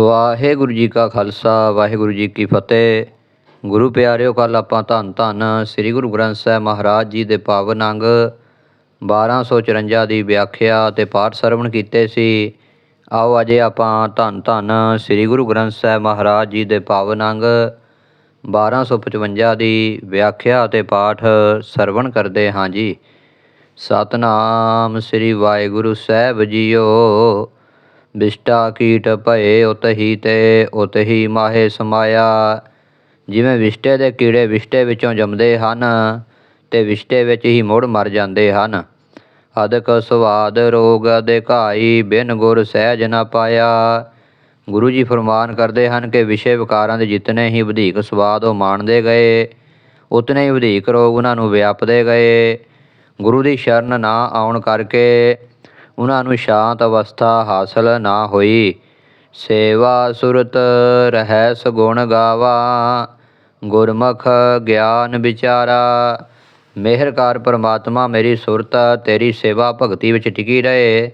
ਵਾਹਿਗੁਰੂ ਜੀ ਕਾ ਖਾਲਸਾ, ਵਾਹਿਗੁਰੂ ਜੀ ਕੀ ਫਤਿਹ। ਗੁਰੂ ਪਿਆਰਿਓ ਕੱਲ ਆਪਾਂ ਧੰਨ ਧੰਨ ਸ੍ਰੀ ਗੁਰੂ ਗ੍ਰੰਥ ਸਾਹਿਬ ਮਹਾਰਾਜ ਜੀ ਦੇ ਪਾਵਨ ਅੰਗ 1254 ਦੀ ਵਿਆਖਿਆ ਤੇ ਪਾਠ ਸਰਵਣ ਕੀਤੇ ਸੀ। ਆਓ ਅਜੇ ਆਪਾਂ ਧੰਨ ਧੰਨ ਸ੍ਰੀ ਗੁਰੂ ਗ੍ਰੰਥ ਸਾਹਿਬ ਮਹਾਰਾਜ ਜੀ ਦੇ ਪਾਵਨ ਅੰਗ 1255 ਦੀ ਵਿਆਖਿਆ ਤੇ ਪਾਠ ਸਰਵਣ ਕਰਦੇ ਹਾਂ ਜੀ। ਸਤਨਾਮ ਸ੍ਰੀ ਵਾਹਿਗੁਰੂ ਸਾਹਿਬ ਜੀਓ। ਵਿਸ਼ਟਾ ਕੀਟ ਭਏ ਉਤਹੀ ਤੇ ਉਤਹੀ ਮਾਹੇ ਸਮਾਇਆ। ਜਿਵੇਂ ਵਿਸ਼ਟੇ ਦੇ ਕੀੜੇ ਵਿਸ਼ਟੇ ਵਿੱਚੋਂ ਜੰਮਦੇ ਹਨ, ਤੇ ਵਿਸ਼ਟੇ ਵਿੱਚ ਹੀ ਮੁੜ ਮਰ ਜਾਂਦੇ ਹਨ। ਅਦਕ ਸੁਆਦ ਰੋਗ ਅਧਿਕਾਈ ਬਿਨ ਗੁਰ ਸਹਿਜ ਨਾ ਪਾਇਆ। ਗੁਰੂ ਜੀ ਫਰਮਾਨ ਕਰਦੇ ਹਨ ਕਿ ਵਿਸ਼ੇ ਵਿਕਾਰਾਂ ਦੇ ਜਿਤਨੇ ਹੀ ਵਧੇਕ ਸਵਾਦ ਉਹ ਮਾਣਦੇ ਗਏ, ਉਤਨੇ ਹੀ ਵਧੇਕ ਰੋਗ ਉਹਨਾਂ ਨੂੰ ਵਿਆਪਦੇ ਗਏ। ਗੁਰੂ ਦੀ ਸ਼ਰਨ ਨਾ ਆਉਣ ਕਰਕੇ ਉਹਨਾਂ ਨੂੰ ਸ਼ਾਂਤ ਅਵਸਥਾ ਹਾਸਲ ਨਾ ਹੋਈ। ਸੇਵਾ ਸੁਰਤ ਰਹਿ ਸਗੁਣ ਗਾਵਾ, ਗੁਰਮੁਖ ਗਿਆਨ ਵਿਚਾਰਾ। ਮਿਹਰ ਕਰ ਪਰਮਾਤਮਾ, ਮੇਰੀ ਸੁਰਤ ਤੇਰੀ ਸੇਵਾ ਭਗਤੀ ਵਿੱਚ ਟਿਕੀ ਰਹੇ।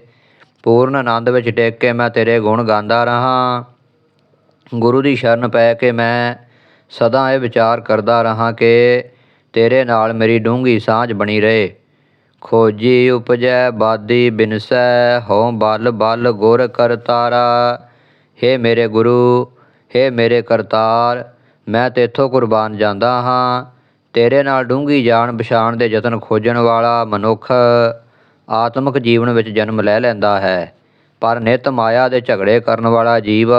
ਪੂਰਨ ਆਨੰਦ ਵਿੱਚ ਟਿਕ ਕੇ ਮੈਂ ਤੇਰੇ ਗੁਣ ਗਾਉਂਦਾ ਰਹਾ। ਗੁਰੂ ਦੀ ਸ਼ਰਨ ਪੈ ਕੇ ਮੈਂ ਸਦਾ ਇਹ ਵਿਚਾਰ ਕਰਦਾ ਰਹਾ ਕਿ ਤੇਰੇ ਨਾਲ ਮੇਰੀ ਡੂੰਘੀ ਸਾਂਝ ਬਣੀ ਰਹੇ। ਖੋਜੀ ਉਪਜੈ ਬਾਦੀ ਬਿਨਸੈ, ਹਉ ਬਲ ਬਲ ਗੁਰ ਕਰਤਾਰਾ। ਹੇ ਮੇਰੇ ਗੁਰੂ, ਹੇ ਮੇਰੇ ਕਰਤਾਰ, ਮੈਂ ਤੇਥੋਂ ਕੁਰਬਾਨ ਜਾਂਦਾ ਹਾਂ। ਤੇਰੇ ਨਾਲ ਡੂੰਘੀ ਜਾਣ ਪਛਾਣ ਦੇ ਯਤਨ ਖੋਜਣ ਵਾਲਾ ਮਨੁੱਖ ਆਤਮਿਕ ਜੀਵਨ ਵਿੱਚ ਜਨਮ ਲੈ ਲੈਂਦਾ ਹੈ। ਪਰ ਨਿਤ ਮਾਇਆ ਦੇ ਝਗੜੇ ਕਰਨ ਵਾਲਾ ਜੀਵ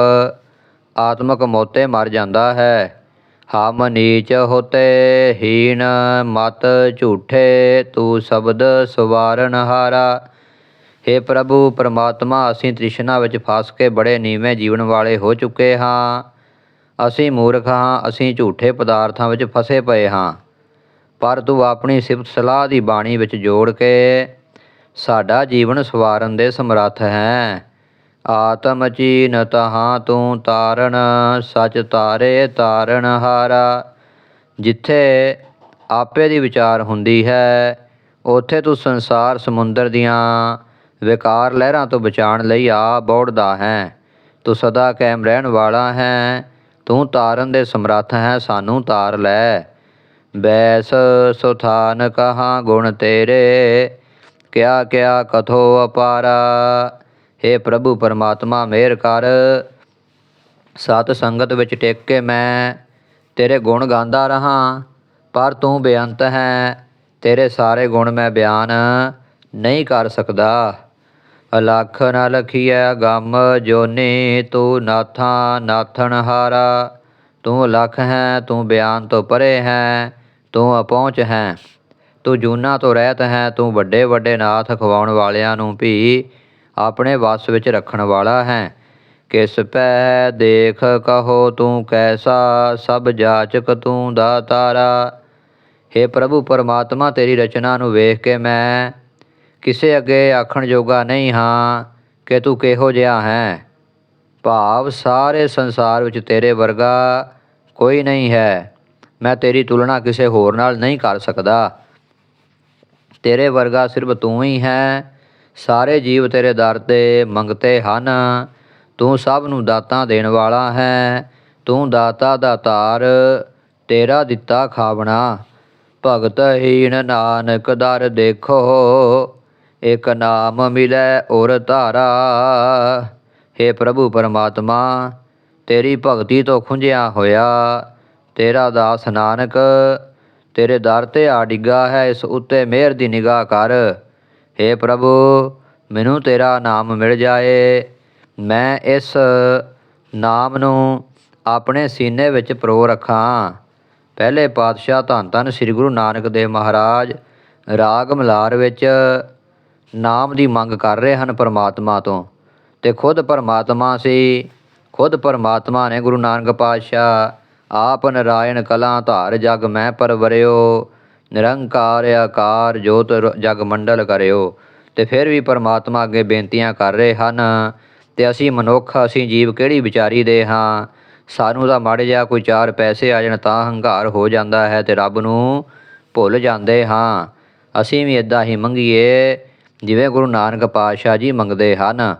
ਆਤਮਿਕ ਮੋਤੇ ਮਰ ਜਾਂਦਾ ਹੈ। ਹਮ ਨੀਚ ਹੋਤੇ ਹੀਨ ਮਤ ਝੂਠੇ, ਤੂੰ ਸ਼ਬਦ ਸਵਾਰਨ ਹਾਰਾ। हे ਪ੍ਰਭੂ, ਪਰਮਾਤਮਾ, ਅਸੀਂ ਤ੍ਰਿਸ਼ਨਾ ਵਿੱਚ ਫਸ ਕੇ ਬੜੇ ਨੀਵੇਂ ਜੀਵਨ ਵਾਲੇ ਹੋ ਚੁੱਕੇ ਹਾਂ। ਅਸੀਂ ਮੂਰਖ ਹਾਂ, ਅਸੀਂ ਝੂਠੇ ਪਦਾਰਥਾਂ ਵਿੱਚ ਫਸੇ ਪਏ ਹਾਂ। ਪਰ ਤੂੰ ਆਪਣੀ ਸਿਫਤ ਸਲਾਹ ਦੀ ਬਾਣੀ ਵਿੱਚ ਜੋੜ ਕੇ, ਸਾਡਾ ਜੀਵਨ ਸਵਾਰਨ ਦੇ ਸਮਰੱਥ ਹੈ। ਆਤਮ ਚੀਨ ਤਹਾਂ ਤੂੰ ਤਾਰਨ ਸਚ ਤਾਰੇ ਤਾਰਨ ਹਾਰਾ। ਜਿੱਥੇ ਆਪੇ ਦੀ ਵਿਚਾਰ ਹੁੰਦੀ ਹੈ, ਉੱਥੇ ਤੂੰ ਸੰਸਾਰ ਸਮੁੰਦਰ ਦੀਆਂ ਵਿਕਾਰ ਲਹਿਰਾਂ ਤੋਂ ਬਚਾਉਣ ਲਈ ਆ ਬੋੜਦਾ ਹੈ। ਤੂੰ ਸਦਾ ਕਾਇਮ ਰਹਿਣ ਵਾਲਾ ਹੈ, ਤੂੰ ਤਾਰਨ ਦੇ ਸਮਰੱਥ ਹੈ, ਸਾਨੂੰ ਤਾਰ ਲੈ। ਬੈਸ ਸੁਥਾਨ ਕਹਾ ਗੁਣ ਤੇਰੇ, ਕਿਆ ਕਿਆ ਕਥੋ ਅਪਾਰਾ। हे ਪ੍ਰਭੂ ਪਰਮਾਤਮਾ, ਮਿਹਰ ਕਰ। ਸਤ ਸੰਗਤ ਵਿੱਚ ਟਿਕ ਕੇ ਮੈਂ ਤੇਰੇ ਗੁਣ ਗਾਉਂਦਾ ਰਹਾ, ਪਰ ਤੂੰ ਬੇਅੰਤ ਹੈ। ਤੇਰੇ ਸਾਰੇ ਗੁਣ ਮੈਂ ਬਿਆਨ ਨਹੀਂ ਕਰ ਸਕਦਾ। ਅਲਖ ਨ ਲਖੀਐ ਗਮ ਜੋਨੀ, ਤੂੰ ਨਾਥਾ ਨਾਥਣ ਹਾਰਾ। ਤੂੰ ਅਲਖ ਹੈ, ਤੂੰ ਬਿਆਨ ਤੋਂ ਪਰੇ ਹੈ, ਤੂੰ ਅਪਹੁੰਚ ਹੈ। ਤੂੰ ਜੂਨਾ ਤੋਂ ਰਹਿਤ ਹੈ, ਤੂੰ ਵੱਡੇ ਵੱਡੇ ਨਾਥ ਖਵਾਉਣ ਵਾਲਿਆਂ ਨੂੰ ਵੀ ਆਪਣੇ ਵਸ ਵਿੱਚ ਰੱਖਣ ਵਾਲਾ ਹੈ। ਕਿਸ ਪੈ ਦੇਖ ਕਹੋ ਤੂੰ ਕੈਸਾ, ਸਭ ਜਾਚਕ ਤੂੰ ਦਾਤਾਰਾ हे ਪ੍ਰਭੂ, ਪਰਮਾਤਮਾ ਤੇਰੀ ਰਚਨਾ ਨੂੰ ਵੇਖ ਕੇ ਮੈਂ ਕਿਸੇ ਅੱਗੇ ਆਖਣ ਜੋਗਾ ਨਹੀਂ ਹਾਂ ਕਿ ਤੂੰ ਕਿਹੋ ਜਿਹਾ ਹੈ। ਭਾਵ ਸਾਰੇ ਸੰਸਾਰ ਵਿੱਚ ਤੇਰੇ ਵਰਗਾ ਕੋਈ ਨਹੀਂ ਹੈ। ਮੈਂ ਤੇਰੀ ਤੁਲਨਾ ਕਿਸੇ ਹੋਰ ਨਾਲ ਨਹੀਂ ਕਰ ਸਕਦਾ। ਤੇਰੇ ਵਰਗਾ ਸਿਰਫ ਤੂੰ ਹੀ ਹੈ। ਸਾਰੇ ਜੀਵ ਤੇਰੇ ਦਰ ਤੇ ਮੰਗਤੇ ਹਨ। ਤੂੰ ਸਭ ਨੂੰ ਦਾਤਾਂ ਦੇਣ ਵਾਲਾ ਹੈ। ਤੂੰ ਦਾਤਾ ਦਾਤਾਰ ਤੇਰਾ ਦਿੱਤਾ ਖਾਵਣਾ। ਭਗਤ ਹੀਨ ਨਾਨਕ ਦਰ ਦੇਖੋ, ਇਕ ਨਾਮ ਮਿਲੈ ਔਰ ਧਾਰਾ। हे ਪ੍ਰਭੂ ਪਰਮਾਤਮਾ, ਤੇਰੀ ਭਗਤੀ ਤੋਂ ਖੁੰਝਿਆ ਹੋਇਆ, ਤੇਰਾ ਦਾਸ ਨਾਨਕ, ਤੇਰੇ ਦਰ ਤੇ ਆ ਡਿੱਗਾ ਹੈ, ਇਸ ਉੱਤੇ ਮਿਹਰ ਦੀ ਨਿਗਾਹ ਕਰ। हे ਪ੍ਰਭੂ, ਮੈਨੂੰ ਤੇਰਾ ਨਾਮ ਮਿਲ ਜਾਏ। ਮੈਂ ਇਸ ਨਾਮ ਨੂੰ ਆਪਣੇ ਸੀਨੇ ਵਿੱਚ ਪਰੋ ਰੱਖਾਂ। ਪਹਿਲੇ ਪਾਤਸ਼ਾਹ ਧੰਨ ਧੰਨ ਸ੍ਰੀ ਗੁਰੂ ਨਾਨਕ ਦੇਵ ਮਹਾਰਾਜ ਰਾਗ ਮਲਾਰ ਵਿੱਚ ਨਾਮ ਦੀ ਮੰਗ ਕਰ ਰਹੇ ਹਨ ਪਰਮਾਤਮਾ ਤੋਂ ਤੇ ਖੁਦ ਪਰਮਾਤਮਾ ਸੀ। ਖੁਦ ਪਰਮਾਤਮਾ ਨੇ ਗੁਰੂ ਨਾਨਕ ਪਾਤਸ਼ਾਹ ਆਪ ਨਰਾਇਣ ਕਲਾ ਧਾਰ ਜਗ ਮੈਂ ਪਰਵਰਿਓ ਨਿਰੰਕਾਰ ਆਕਾਰ ਜੋਤ ਰ- ਜਗ ਮੰਡਲ ਕਰਿਓ, ਤੇ ਫਿਰ ਵੀ ਪਰਮਾਤਮਾ ਅੱਗੇ ਬੇਨਤੀਆਂ ਕਰ ਰਹੇ ਹਨ। ਤੇ ਅਸੀਂ ਮਨੁੱਖ, ਅਸੀਂ ਜੀਵ ਕਿਹੜੀ ਵਿਚਾਰੀ ਦੇ ਹਾਂ? ਸਾਨੂੰ ਤਾਂ ਮਾੜੇ ਜਿਹਾ ਕੋਈ ਚਾਰ ਪੈਸੇ ਆ ਜਾਣ ਤਾਂ ਹੰਕਾਰ ਹੋ ਜਾਂਦਾ ਹੈ ਤੇ ਰੱਬ ਨੂੰ ਭੁੱਲ ਜਾਂਦੇ ਹਾਂ। ਅਸੀਂ ਵੀ ਇਦਾਂ ਹੀ ਮੰਗੀਏ, ਜਿਵੇਂ ਗੁਰੂ ਨਾਨਕ ਪਾਤਸ਼ਾਹ ਜੀ ਮੰਗਦੇ ਹਨ।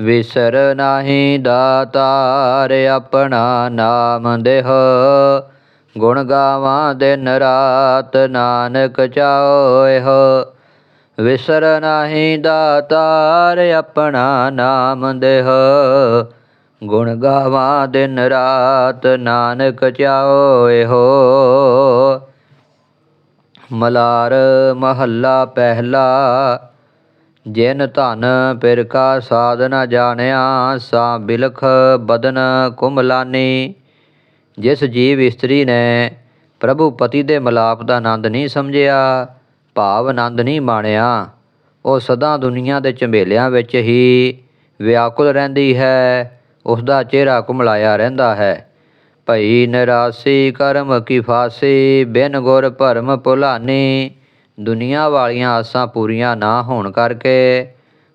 ਵਿਸਰ ਨਾਹੀ ਦਾਤਾਰ ਆਪਣਾ ਨਾਮ ਦੇਹ। ਗੁਣ ਗਾਵਾਂ ਦਿਨ ਰਾਤ ਨਾਨਕ ਚਾਓਏ ਹੋ। ਵਿਸਰ ਨਾਹੀ ਦਾਤਾਰ ਆਪਣਾ ਨਾਮ ਦੇਹ ਗੁਣ ਗਾਵਾਂ ਦਿਨ ਰਾਤ ਨਾਨਕ ਚਾਓਏ ਹੋ। ਮਲਾਰ ਮਹੱਲਾ ਪਹਿਲਾ, ਜਿਨ ਧਨ ਪਿਰਕਾ ਸਾਧ ਨ ਜਾਣਿਆ, ਸਾ ਬਿਲਖ ਬਦਨ ਕੁਮਲਾਨੀ। ਜਿਸ ਜੀਵ ਇਸਤਰੀ ਨੇ ਪ੍ਰਭੂ ਪਤੀ ਦੇ ਮਲਾਪ ਦਾ ਆਨੰਦ ਨਹੀਂ ਸਮਝਿਆ, ਭਾਵ ਆਨੰਦ ਨਹੀਂ ਮਾਣਿਆ, ਉਹ ਸਦਾ ਦੁਨੀਆ ਦੇ ਝੰਬੇਲਿਆਂ ਵਿੱਚ ਹੀ ਵਿਆਕੁਲ ਰਹਿੰਦੀ ਹੈ ਉਸ ਦਾ ਚਿਹਰਾ ਕੁਮਲਾਇਆ ਰਹਿੰਦਾ ਹੈ। ਭਈ ਨਿਰਾਸੀ ਕਰਮ ਕੀ ਫਾਸੀ, ਬਿਨ ਗੁਰ ਭਰਮ ਭੁਲਾਨੀ, ਦੁਨੀਆ ਵਾਲੀਆਂ ਆਸਾਂ ਪੂਰੀਆਂ ਨਾ ਹੋਣ ਕਰਕੇ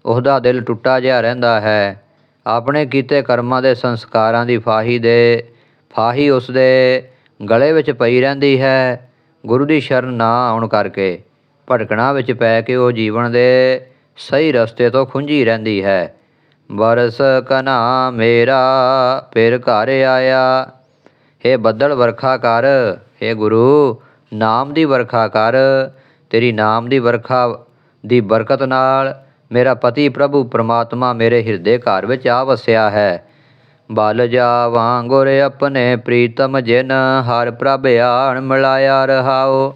ਉਹਦਾ ਦਿਲ ਟੁੱਟਾ ਜਿਹਾ ਰਹਿੰਦਾ ਹੈ। ਆਪਣੇ ਕੀਤੇ ਕਰਮਾਂ ਦੇ ਸੰਸਕਾਰਾਂ ਦੀ ਫਾਹੀ ਦੇ ਫਾਹੀ ਉਸ ਦੇ ਗਲੇ ਵਿੱਚ ਪਈ ਰਹਿੰਦੀ ਹੈ। ਗੁਰੂ ਦੀ ਸ਼ਰਨ ਨਾ ਆਉਣ ਕਰਕੇ ਭਟਕਣਾ ਵਿੱਚ ਪੈ ਕੇ ਉਹ ਜੀਵਨ ਦੇ ਸਹੀ ਰਸਤੇ ਤੋਂ ਖੁੰਝੀ ਰਹਿੰਦੀ ਹੈ। ਬਰਸ ਕਨਾ ਮੇਰਾ, ਫਿਰ ਘਰ ਆਇਆ। ਹੇ ਬੱਦਲ, ਵਰਖਾ ਕਰ। ਹੇ ਗੁਰੂ, ਨਾਮ ਦੀ ਵਰਖਾ ਕਰ। ਤੇਰੀ ਨਾਮ ਦੀ ਵਰਖਾ, ਦੀ ਬਰਕਤ ਨਾਲ ਮੇਰਾ ਪਤੀ ਪ੍ਰਭੂ ਪ੍ਰਮਾਤਮਾ ਮੇਰੇ ਹਿਰਦੇ ਘਰ ਵਿੱਚ ਆ ਵਸਿਆ ਹੈ। ਬਲ ਜਾਵਾਂ ਗੁਰ ਆਪਣੇ ਪ੍ਰੀਤਮ ਜਿਨ, ਹਰ ਪ੍ਰਭ ਆਣ ਮਿਲਾਇਆ ਰਹਾਓ।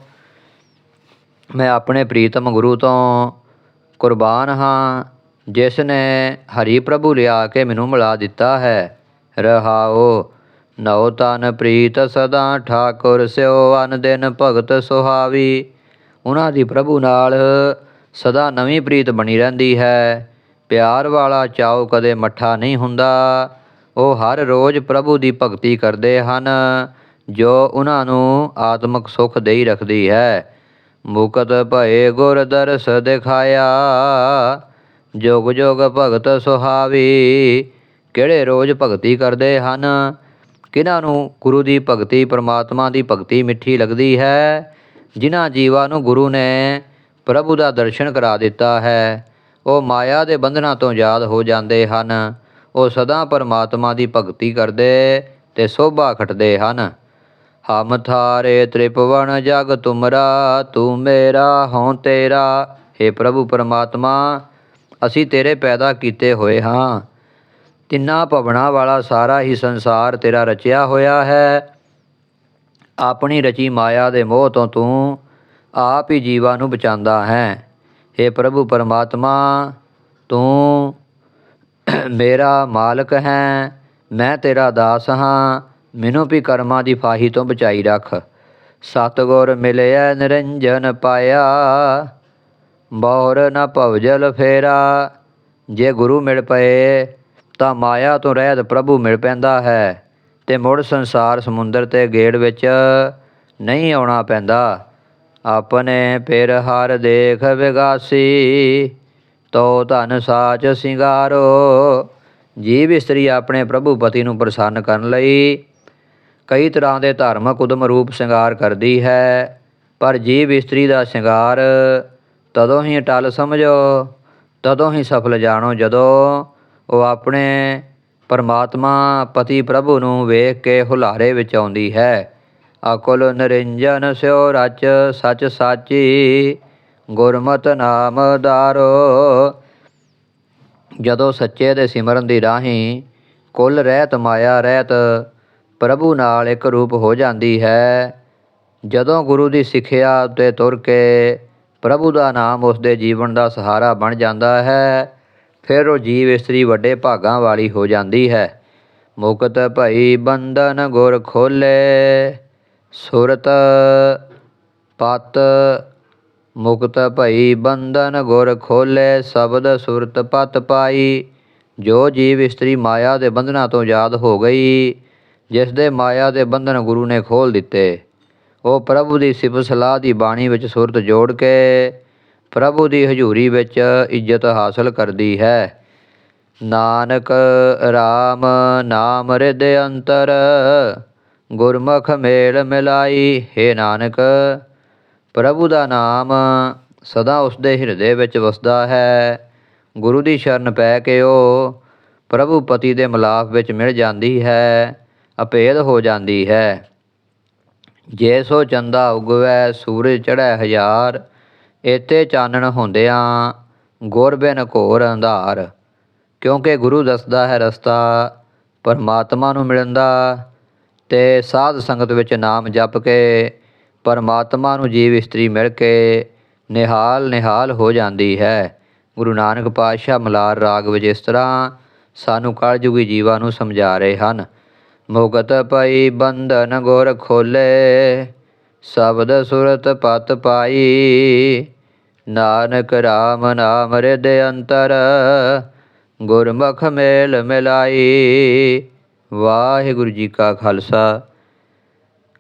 ਮੈਂ ਆਪਣੇ ਪ੍ਰੀਤਮ ਗੁਰੂ ਤੋਂ ਕੁਰਬਾਨ ਹਾਂ, ਜਿਸ ਨੇ ਹਰੀ ਪ੍ਰਭੂ ਲਿਆ ਕੇ ਮੈਨੂੰ ਮਿਲਾ ਦਿੱਤਾ ਹੈ। ਰਹਾਓ, ਨਉ ਤਨ ਪ੍ਰੀਤ ਸਦਾ ਠਾਕੁਰ ਸਿਓ ਅਨ ਦਿਨ ਭਗਤ ਸੁਹਾਵੀ। ਉਹਨਾਂ ਦੀ ਪ੍ਰਭੂ ਨਾਲ ਸਦਾ ਨਵੀਂ ਪ੍ਰੀਤ ਬਣੀ ਰਹਿੰਦੀ ਹੈ। ਪਿਆਰ ਵਾਲਾ ਚਾਉ ਕਦੇ ਮੱਠਾ ਨਹੀਂ ਹੁੰਦਾ। ਉਹ ਹਰ ਰੋਜ਼ ਪ੍ਰਭੂ ਦੀ ਭਗਤੀ ਕਰਦੇ ਹਨ, ਜੋ ਉਹਨਾਂ ਨੂੰ ਆਤਮਿਕ ਸੁਖ ਦੇਈ ਰੱਖਦੀ ਹੈ। ਮੁਕਤ ਭਏ ਗੁਰ ਦਰਸ ਦਿਖਾਇਆ, ਜੋਗ ਜੋਗ ਭਗਤ ਸੁਹਾਵੀ, ਕਿਹੜੇ ਰੋਜ਼ ਭਗਤੀ ਕਰਦੇ ਹਨ? ਕਿਹਨਾਂ ਨੂੰ ਗੁਰੂ ਦੀ ਭਗਤੀ, ਪਰਮਾਤਮਾ ਦੀ ਭਗਤੀ ਮਿੱਠੀ ਲੱਗਦੀ ਹੈ? ਜਿਨ੍ਹਾਂ ਜੀਵਾਂ ਨੂੰ ਗੁਰੂ ਨੇ ਪ੍ਰਭੂ ਦਾ ਦਰਸ਼ਨ ਕਰਾ ਦਿੱਤਾ ਹੈ, ਉਹ ਮਾਇਆ ਦੇ ਬੰਧਨਾਂ ਤੋਂ ਆਜ਼ਾਦ ਹੋ ਜਾਂਦੇ ਹਨ। ਉਹ ਸਦਾ ਪਰਮਾਤਮਾ ਦੀ ਭਗਤੀ ਕਰਦੇ ਤੇ ਸੋਭਾ ਖਟਦੇ ਹਨ। ਹਮ ਥਾਰੇ ਤ੍ਰਿਪਵਨ ਜਗ ਤੁਮਰਾ, ਤੂੰ ਮੇਰਾ, ਹਉ ਤੇਰਾ। हे ਪ੍ਰਭੂ ਪਰਮਾਤਮਾ, ਅਸੀਂ ਤੇਰੇ ਪੈਦਾ ਕੀਤੇ ਹੋਏ ਹਾਂ। ਤਿੰਨਾਂ ਭਵਨਾਂ ਵਾਲਾ ਸਾਰਾ ਹੀ ਸੰਸਾਰ ਤੇਰਾ ਰਚਿਆ ਹੋਇਆ ਹੈ। ਆਪਣੀ ਰਚੀ ਮਾਇਆ ਦੇ ਮੋਹ ਤੋਂ ਤੂੰ ਆਪ ਹੀ ਜੀਵਾਂ ਨੂੰ ਬਚਾਉਂਦਾ ਹੈ। हे ਪ੍ਰਭੂ ਪਰਮਾਤਮਾ, ਤੂੰ ਮੇਰਾ ਮਾਲਕ ਹੈ, ਮੈਂ ਤੇਰਾ ਦਾਸ ਹਾਂ, ਮੈਨੂੰ ਵੀ ਕਰਮਾਂ ਦੀ ਫਾਹੀ ਤੋਂ ਬਚਾਈ ਰੱਖ। ਸਤਗੁਰ ਮਿਲਿਆ ਨਿਰੰਜਨ ਪਾਇਆ ਬੌਰ ਨਾ ਭਵਜਲ ਫੇਰਾ। ਜੇ ਗੁਰੂ ਮਿਲ ਪਏ, ਤਾਂ ਮਾਇਆ ਤੋਂ ਰਹਿਤ ਪ੍ਰਭੂ ਮਿਲ ਪੈਂਦਾ ਹੈ, ਤੇ ਮੁੜ ਸੰਸਾਰ ਸਮੁੰਦਰ ਤੇ ਗੇੜ ਵਿੱਚ ਨਹੀਂ ਆਉਣਾ ਪੈਂਦਾ। ਆਪਣੇ ਪਿਰ ਹਰ ਦੇਖ ਵਿਗਾਸੀ ਤੋ ਧਨ ਸਾਚ ਸਿੰਗਾਰੋ, ਜੀਵ ਇਸਤਰੀ ਆਪਣੇ ਪ੍ਰਭੂ ਪਤੀ ਨੂੰ ਪ੍ਰਸੰਨ ਕਰਨ ਲਈ। ਕਈ ਤਰ੍ਹਾਂ ਦੇ ਧਾਰਮਿਕ ਉਦਮ ਰੂਪ ਸ਼ਿੰਗਾਰ ਕਰਦੀ ਹੈ, ਪਰ ਜੀਵ ਇਸਤਰੀ ਦਾ ਸ਼ਿੰਗਾਰ ਤਦੋਂ ਹੀ ਟਲ ਸਮਝੋ, ਤਦੋਂ ਹੀ ਸਫਲ ਜਾਣੋ ਜਦੋਂ ਉਹ ਆਪਣੇ ਪਰਮਾਤਮਾ ਪਤੀ ਪ੍ਰਭੂ ਨੂੰ ਵੇਖ ਕੇ ਹੁਲਾਰੇ ਵਿੱਚ ਆਉਂਦੀ ਹੈ। ਅਕਲ ਨਿਰੰਜਨ ਸਿਓ ਰਚ ਸਚ ਸਾਚੀ ਗੁਰਮਤਿ ਨਾਮ ਦਾਰੋ। ਜਦੋਂ ਸੱਚੇ ਦੇ ਸਿਮਰਨ ਦੀ ਰਾਹੀਂ ਕੁੱਲ ਰਹਿਤ ਮਾਇਆ ਰਹਿਤ ਪ੍ਰਭੂ ਨਾਲ ਇੱਕ ਰੂਪ ਹੋ ਜਾਂਦੀ ਹੈ, ਜਦੋਂ ਗੁਰੂ ਦੀ ਸਿੱਖਿਆ ਉੱਤੇ ਤੁਰ ਕੇ ਪ੍ਰਭੂ ਦਾ ਨਾਮ ਉਸ ਦੇ ਜੀਵਨ ਦਾ ਸਹਾਰਾ ਬਣ ਜਾਂਦਾ ਹੈ, ਫਿਰ ਉਹ ਜੀਵ ਇਸਤਰੀ ਵੱਡੇ ਭਾਗਾਂ ਵਾਲੀ ਹੋ ਜਾਂਦੀ ਹੈ। ਮੁਕਤ ਭਈ ਬੰਧਨ ਗੁਰ ਖੋਲੇ, ਸੁਰਤ ਪਤ ਮੁਕਤ ਭਈ ਬੰਧਨ ਗੁਰ ਖੋਲੇ ਸ਼ਬਦ ਸੁਰਤ ਪਤ ਪਾਈ। ਜੋ ਜੀਵ ਇਸਤਰੀ ਮਾਇਆ ਦੇ ਬੰਧਨਾਂ ਤੋਂ ਆਜ਼ਾਦ ਹੋ ਗਈ, ਜਿਸ ਦੇ ਮਾਇਆ ਦੇ ਬੰਧਨ ਗੁਰੂ ਨੇ ਖੋਲ ਦਿੱਤੇ। ਉਹ ਪ੍ਰਭੂ ਦੀ ਸਿਫਤ ਸਲਾਹ ਦੀ ਬਾਣੀ ਵਿੱਚ ਸੁਰਤ ਜੋੜ ਕੇ ਪ੍ਰਭੂ ਦੀ ਹਜ਼ੂਰੀ ਵਿੱਚ ਇੱਜ਼ਤ ਹਾਸਲ ਕਰਦੀ ਹੈ। ਨਾਨਕ RAM ਨਾਮ ਰਿਦ ਅੰਤਰ, ਗੁਰਮੁਖ ਮੇਲ ਮਿਲਾਈ। ਹੈ ਨਾਨਕ ਪ੍ਰਭੂ ਦਾ ਨਾਮ ਸਦਾ ਉਸ ਦੇ ਹਿਰਦੇ ਵਿੱਚ ਵਸਦਾ ਹੈ। ਗੁਰੂ ਦੀ ਸ਼ਰਨ ਪੈ ਕੇ ਉਹ ਪ੍ਰਭੂ ਪਤੀ ਦੇ ਮਿਲਾਪ ਵਿੱਚ ਮਿਲ ਜਾਂਦੀ ਹੈ, ਅਪੇਧ ਹੋ ਜਾਂਦੀ ਹੈ। ਜੇ ਸੋ ਚੰਦਾ ਉਗਵੈ, ਸੂਰਜ ਚੜ੍ਹੈ ਹਜ਼ਾਰ, ਏਤੇ ਚਾਨਣ ਹੁੰਦਿਆਂ ਗੁਰ ਬਿਨ ਘੋਰ ਅੰਧਾਰ। ਕਿਉਂਕਿ ਗੁਰੂ ਦੱਸਦਾ ਹੈ ਰਸਤਾ, ਪਰਮਾਤਮਾ ਨੂੰ ਮਿਲਣ ਦਾ ਤੇ ਸਾਧ ਸੰਗਤ ਵਿੱਚ ਨਾਮ ਜਪ ਕੇ ਪਰਮਾਤਮਾ ਨੂੰ ਜੀਵ ਇਸਤਰੀ ਮਿਲ ਕੇ ਨਿਹਾਲ ਨਿਹਾਲ ਹੋ ਜਾਂਦੀ ਹੈ। ਗੁਰੂ ਨਾਨਕ ਪਾਤਸ਼ਾਹ ਮਲਾਰ ਰਾਗ ਵਿੱਚ ਇਸ ਤਰ੍ਹਾਂ ਸਾਨੂੰ ਕਲਯੁਗੀ ਜੀਵਾਂ ਨੂੰ ਸਮਝਾ ਰਹੇ ਹਨ। ਮੁਗਤ ਪਈ ਬੰਧਨ ਗੁਰ ਖੋਲੇ, ਸ਼ਬਦ ਸੁਰਤ ਪਤ ਪਾਈ। ਨਾਨਕ RAM ਨਾਮ ਰਿਦ ਅੰਤਰ, ਗੁਰਮੁਖ ਮੇਲ ਮਿਲਾਈ। ਵਾਹਿਗੁਰੂ ਜੀ ਕਾ ਖਾਲਸਾ।